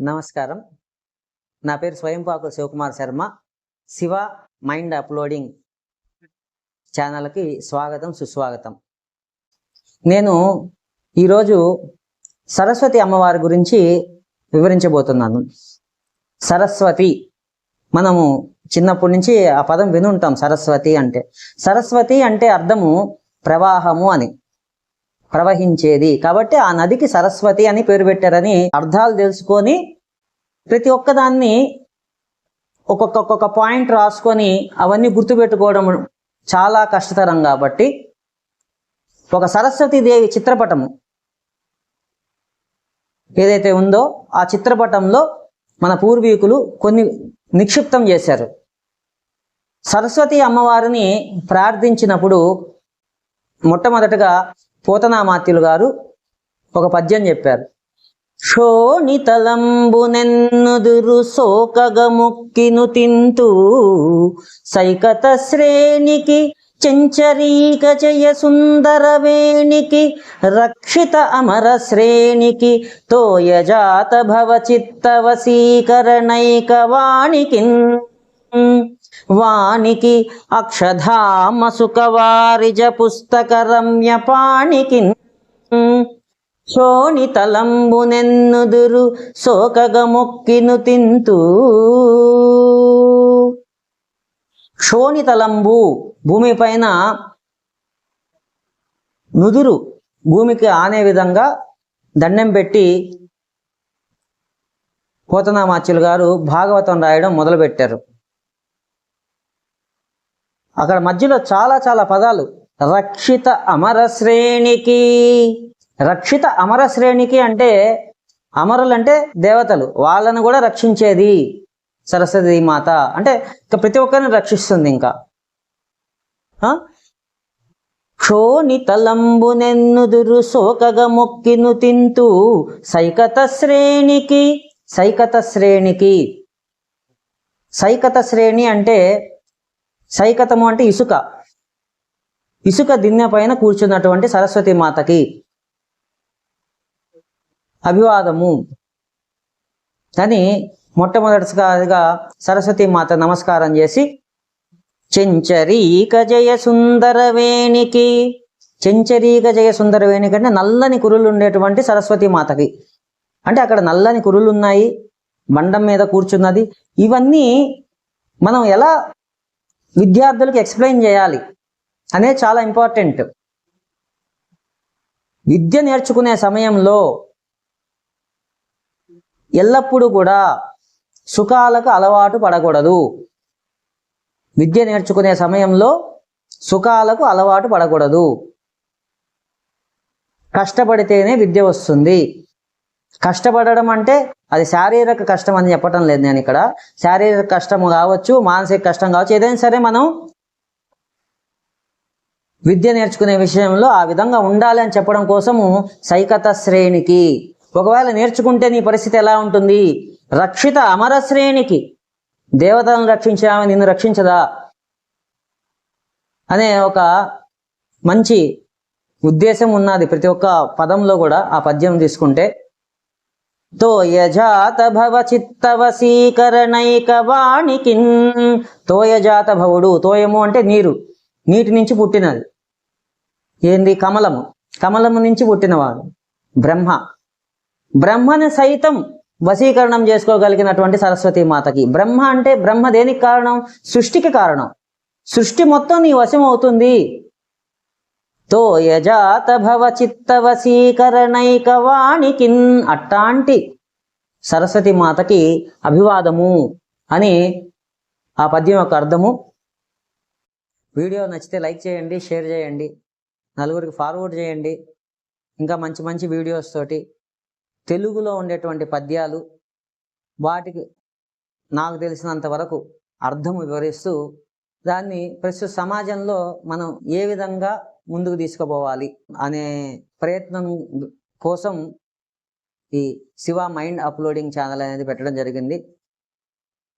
నమస్కారం. నా పేరు స్వయంపాకు శివకుమార్ శర్మ. శివ మైండ్ అప్లోడింగ్ ఛానల్కి స్వాగతం సుస్వాగతం. నేను ఈరోజు సరస్వతి అమ్మవారి గురించి వివరించబోతున్నాను. సరస్వతి మనము చిన్నప్పటి నుంచి ఆ పదం వినుంటాం సరస్వతి అంటే. సరస్వతి అంటే అర్థము ప్రవాహము అని. ప్రవహించేది. కాబట్టి ఆ నదికి సరస్వతి అని పేరు పెట్టారని అర్థాలు తెలుసుకొని ప్రతి ఒక్కదాన్ని ఒక్కొక్క ఒక్కొక్క పాయింట్ రాసుకొని అవన్నీ గుర్తుపెట్టుకోవడం చాలా కష్టతరం కాబట్టి ఒక సరస్వతి దేవి చిత్రపటము ఏదైతే ఉందో ఆ చిత్రపటంలో మన పూర్వీకులు కొన్ని నిక్షిప్తం చేశారు. సరస్వతి అమ్మవారిని ప్రార్థించినప్పుడు మొట్టమొదటగా పోతనామాత్యులు గారు ఒక పద్యం చెప్పారు. శోణితలంబునెన్నుదురు సోకగముక్కిను తింతూ సైకత శ్రేణికి చెంచరీక జయ సుందర వేణికి రక్షిత అమర శ్రేణికి తోయజాత భవ చిత్త వశీకరణైక వాణికి వానికి అక్షధామ సుఖవారిజ పుస్తక రమ్య పాణికి శోణితలంబునెన్నుదురు శోకగముక్కిను తింతూ. శోణితలంబు భూమిపైన నుదురు భూమికి ఆనే విధంగా దండం పెట్టి పోతనామాచ్యులు గారు భాగవతం రాయడం మొదలుపెట్టారు. అక్కడ మధ్యలో చాలా చాలా పదాలు. రక్షిత అమర శ్రేణికి. రక్షిత అమర శ్రేణికి అంటే అమరులు అంటే దేవతలు. వాళ్ళను కూడా రక్షించేది సరస్వతి మాత. అంటే ఇంకా ప్రతి ఒక్కరిని రక్షిస్తుంది ఇంకా. ఆ? క్షోణితలంబునెన్నుదురు శోకగ మొక్కిను తింటూ సైకత శ్రేణికి. సైకత శ్రేణికి. సైకత శ్రేణి అంటే సైకతము అంటే ఇసుక. ఇసుక దిన్నె పైన కూర్చున్నటువంటి సరస్వతి మాతకి. అభివాదము. అని మొట్టమొదటిసారిగా సరస్వతి మాత నమస్కారం చేసి చెంచరీక జయ సుందరవేణికి చెంచరీక జయ సుందర అంటే నల్లని కురులు ఉండేటువంటి సరస్వతి మాతకి. అంటే అక్కడ నల్లని కురులు ఉన్నాయి బండం మీద కూర్చున్నది. ఇవన్నీ మనం ఎలా విద్యార్థులకు ఎక్స్ప్లెయిన్ చేయాలి. అనేది చాలా ఇంపార్టెంట్. విద్య నేర్చుకునే సమయంలో ఎల్లప్పుడూ కూడా సుఖాలకు అలవాటు పడకూడదు. విద్య నేర్చుకునే సమయంలో సుఖాలకు అలవాటు పడకూడదు. కష్టపడితేనే విద్య వస్తుంది. కష్టపడడం అంటే అది శారీరక కష్టం అని చెప్పటం లేదు నేను ఇక్కడ. శారీరక కష్టం కావచ్చు మానసిక కష్టం కావచ్చు ఏదైనా సరే మనం విద్య నేర్చుకునే విషయంలో ఆ విధంగా ఉండాలి అని చెప్పడం కోసము సైకత శ్రేణికి. ఒకవేళ నేర్చుకుంటే నీ పరిస్థితి ఎలా ఉంటుంది? రక్షిత అమర శ్రేణికి. దేవతలను రక్షించే నిన్ను రక్షించదా? అనే ఒక మంచి ఉద్దేశం ఉన్నది ప్రతి ఒక్క పదంలో కూడా ఆ పద్యం తీసుకుంటే. తోయజాత భవ చిత్త తోయజాత భవుడు తోయము అంటే నీరు. నీటి నుంచి పుట్టినది. ఏంది? కమలము. కమలము నుంచి పుట్టినవాడు. బ్రహ్మ. బ్రహ్మని సైతం వశీకరణం చేసుకోగలిగినటువంటి సరస్వతి మాతకి. బ్రహ్మ అంటే బ్రహ్మ దేనికి కారణం? సృష్టికి కారణం. సృష్టి మొత్తం నీ వశం అవుతుంది తో యజాత అట్టాంటి సరస్వతి మాతకి అభివాదము అని ఆ పద్యం యొక్క అర్థము. వీడియో నచ్చితే లైక్ చేయండి షేర్ చేయండి నలుగురికి ఫార్వర్డ్ చేయండి. ఇంకా మంచి మంచి వీడియోస్ తోటి తెలుగులో ఉండేటువంటి పద్యాలు వాటికి నాకు తెలిసినంత వరకు అర్థం వివరిస్తూ దాన్ని ప్రస్తుత సమాజంలో మనం ఏ విధంగా ముందుకు తీసుకుపోవాలి అనే ప్రయత్నం కోసం ఈ శివ మైండ్ అప్లోడింగ్ ఛానల్ అనేది పెట్టడం జరిగింది.